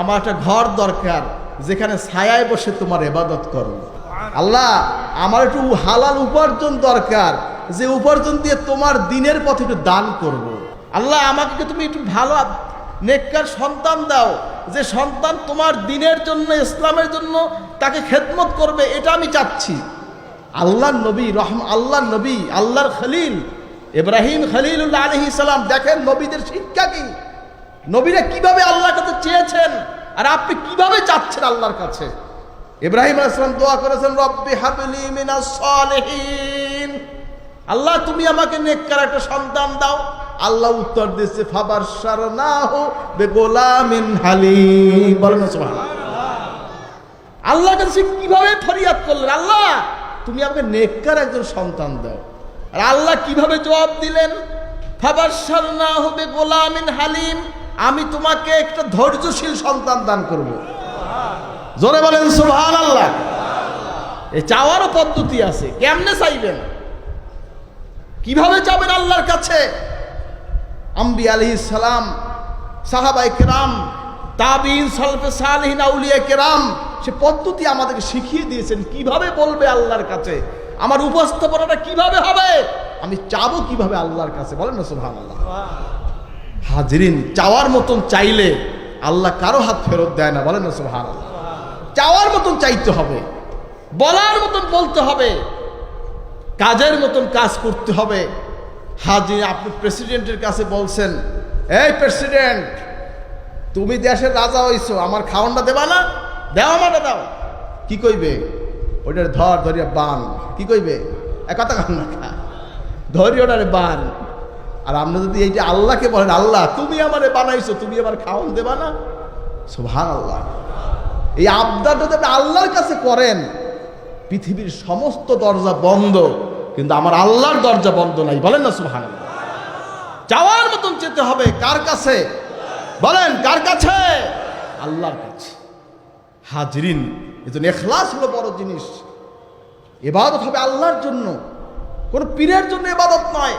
আমার একটা ঘর দরকার, যেখানে ছায়ায় বসে তোমার এবাদত করো। আল্লাহ, আমার একটু হালাল উপার্জন দরকার, যে উপার্জন দিয়ে তোমার দিনের পথে একটু দান করব। আল্লাহ, আমাকে তুমি একটু ভালো নেককার সন্তান দাও, যে সন্তান তোমার দিনের জন্য, ইসলামের জন্য তাকে খেদমত করবে, এটা আমি চাচ্ছি। আল্লাহ নবী, রহম আল্লাহ নবী, আল্লাহর খলিল, ইব্রাহিম খলিলুল্লাহ আলহি দেখেন নবীদের শিক্ষা কি? নবীরা কীভাবে আল্লাহর কাছে চেয়েছেন আর আপনি কীভাবে চাচ্ছেন আল্লাহর কাছে? ইব্রাহিম আসলাম দোয়া করেছেন, রব্বি হাবলি মিনাস সালিহিন। আল্লাহ, তুমি আমাকে নেককার একটা সন্তান দাও। আল্লাহ উত্তর দিচ্ছে ফাবার সারনাহু বেগোলামিন হালিম। বলেন না, সুবহানাল্লাহ। আল্লাহ কাছে কীভাবে ফরিয়াদ করলেন? আল্লাহ, তুমি আমাকে নেককার একজন সন্তান দাও। আর আল্লাহ কীভাবে জবাব দিলেন? ফাবাসার না হবে গোলামিন হালিম। আমি তোমাকে একটা ধৈর্যশীল সন্তান দান করব। জোরে বলেন সুবহান আল্লাহ এই চাওয়ারও পদ্ধতি আছে, কেমনে চাইবেন? কীভাবে যাবেন আল্লাহর কাছে? আম্বি আলহি সালাম সাহাবাই কেরাম তাবিন সলফে সালহিন, আউলিয়া কেরাম, সে পদ্ধতি আমাদেরকে শিখিয়ে দিয়েছেন, কীভাবে বলবে আল্লাহর কাছে? আমার উপস্থাপনাটা কীভাবে হবে? আমি চাবো কীভাবে আল্লাহর কাছে? বলেন না সুহান আল্লাহ হাজরিন, চাওয়ার মতন চাইলে আল্লাহ কারও হাত ফেরত দেয় না, বলেন চাওয়ার মতন চাইতে হবে, বলার মতন বলতে হবে, কাজের মতন কাজ করতে হবে। হাজি, আপনি প্রেসিডেন্টের কাছে বলছেন, এই প্রেসিডেন্ট, তুমি দেশের রাজা হইছো, আমার খাওয়ানটা দেবা না? দেওয়া মাটা দাও। কি কইবে? ওইটার ধর, ধরিয়া বান। কি কইবে? কথা কান না খা ধরি ওটারে বান। আর আমরা যদি এইটা আল্লাহকে বলেন, আল্লাহ, তুমি আমারে বানাইছো, তুমি আমার খাওয়ান দেবা না? সুভান আল্লাহ এই আবদারটা যদি আপনি আল্লাহর কাছে করেন, পৃথিবীর সমস্ত দরজা বন্ধ, কিন্তু আমার আল্লাহর দরজা বন্ধ নাই। বলেন না সুহান যাওয়ার মতন যেতে হবে কার কাছে? বলেন, কার কাছে? আল্লাহর কাছে। হাজরিন এজন্য এখলাস হলো বড় জিনিস। এবাদত হবে আল্লাহর জন্য। কোন পীরের জন্য এবাদত নয়।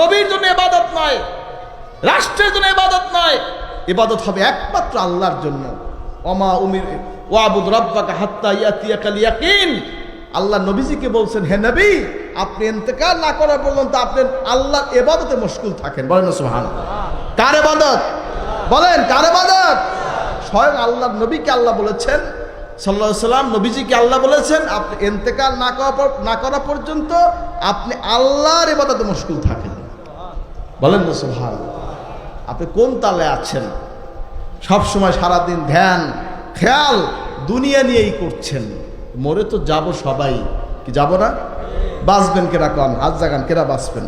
নবীর জন্য এবাদত নয় রাষ্ট্রের জন্য এবাদত নয় এবাদত হবে একমাত্র আল্লাহর জন্য। অমা উমির, ওয়াবুদ রব্বাকা হাত্তা ইয়াতিয়াকাল ইয়াকিন আল্লাহ নবীজিকে বলছেন, হে নবী, আপনি ইন্তেকাল না করা পর্যন্ত আপনি আল্লাহর এবাদতে মুশকুল থাকেন। বলেন না, সুবহানাল্লাহ। কার এবাদত বলেন, কার এবাদত স্বয়ং আল্লাহর নবীকে আল্লাহ বলেছেন সাল্লাহ সাল্লাম নবীজিকে আল্লাহ বলেছেন, আপনি এন্তেকাল না করা না করা পর্যন্ত আপনি আল্লাহর এবাদতে মুশকুল থাকেন। বলেন না সুবহান আপনি কোন তালে আছেন? সব সময় সারাদিন ধ্যান, খেয়াল দুনিয়া নিয়েই করছেন। মরে তো যাব সবাই। কি যাব না? বাঁচবেন কেরা কন? হাত জাগান, কেরা বাঁচবেন?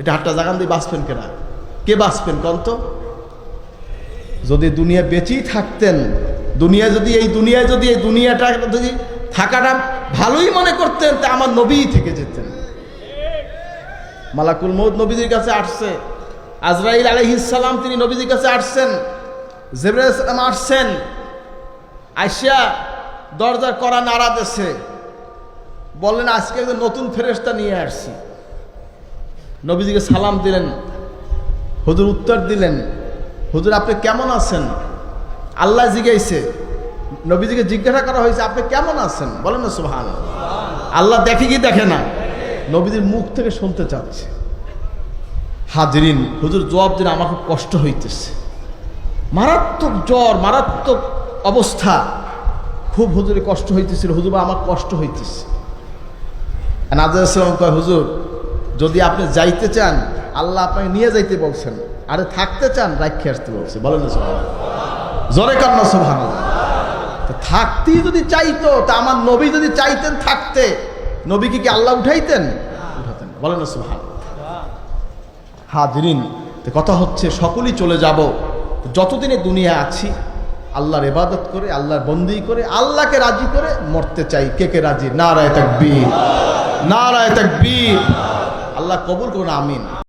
এটা হাতটা জাগান দিয়ে বাঁচবেন কেরা? কে বাঁচবেন কন তো? যদি দুনিয়া বেঁচেই থাকতেন, দুনিয়া যদি এই দুনিয়ায় যদি এই দুনিয়াটা যদি থাকাটা ভালোই মনে করতেন, তা আমার নবীই থেকে যেতেন। মালাকুল মৌদ নবীদের কাছে আসছে। আজরাইল আলহিসাল্লাম তিনি নবীদের কাছে আসছেন। জেবরাইসালাম আসছেন। আইসিয়া দরজার করা নাড়া দেশে বললেন, আজকে একজন নতুন ফেরেস্তা নিয়ে আসছি। নবীজিকে সালাম দিলেন। হুজুর উত্তর দিলেন, হুজুর, আপনি কেমন আছেন? আল্লাহ জিজ্ঞাইছে নবীজিকে জিজ্ঞাসা করা হয়েছে, আপনি কেমন আছেন? বলেন না সুহান আল্লাহ দেখে কি দেখে না। নবীজির মুখ থেকে শুনতে চাচ্ছে। হাজরিন, হুজুর জবাব দিন আমার খুব কষ্ট হইতেছে। মারাত্মক জ্বর, মারাত্মক অবস্থা। খুব হুজুরে কষ্ট হইতেছিল, হুজুর আমার কষ্ট হইতেছে। ইসলাম কয়, হুজুর, যদি আপনি যাইতে চান, আল্লাহ আপনাকে নিয়ে যাইতে বলছেন। আরে থাকতে চান রাখে আসতে বলছে। বলেন জোরে কান্না সোহান থাকতেই যদি চাইতো, তা আমার নবী যদি চাইতেন থাকতে নবীকে কি আল্লাহ উঠাইতেন। বলেন না সোহান কথা হচ্ছে সকলেই চলে যাব যতদিনে দুনিয়া আছি, আল্লাহর ইবাদত করে, আল্লাহর বন্দি করে, আল্লাহকে রাজি করে মরতে চাই। কে কে রাজি? না নারায় তাকবীর। নারায় তাকবীর। আল্লাহ কবুল করুন, আমিন।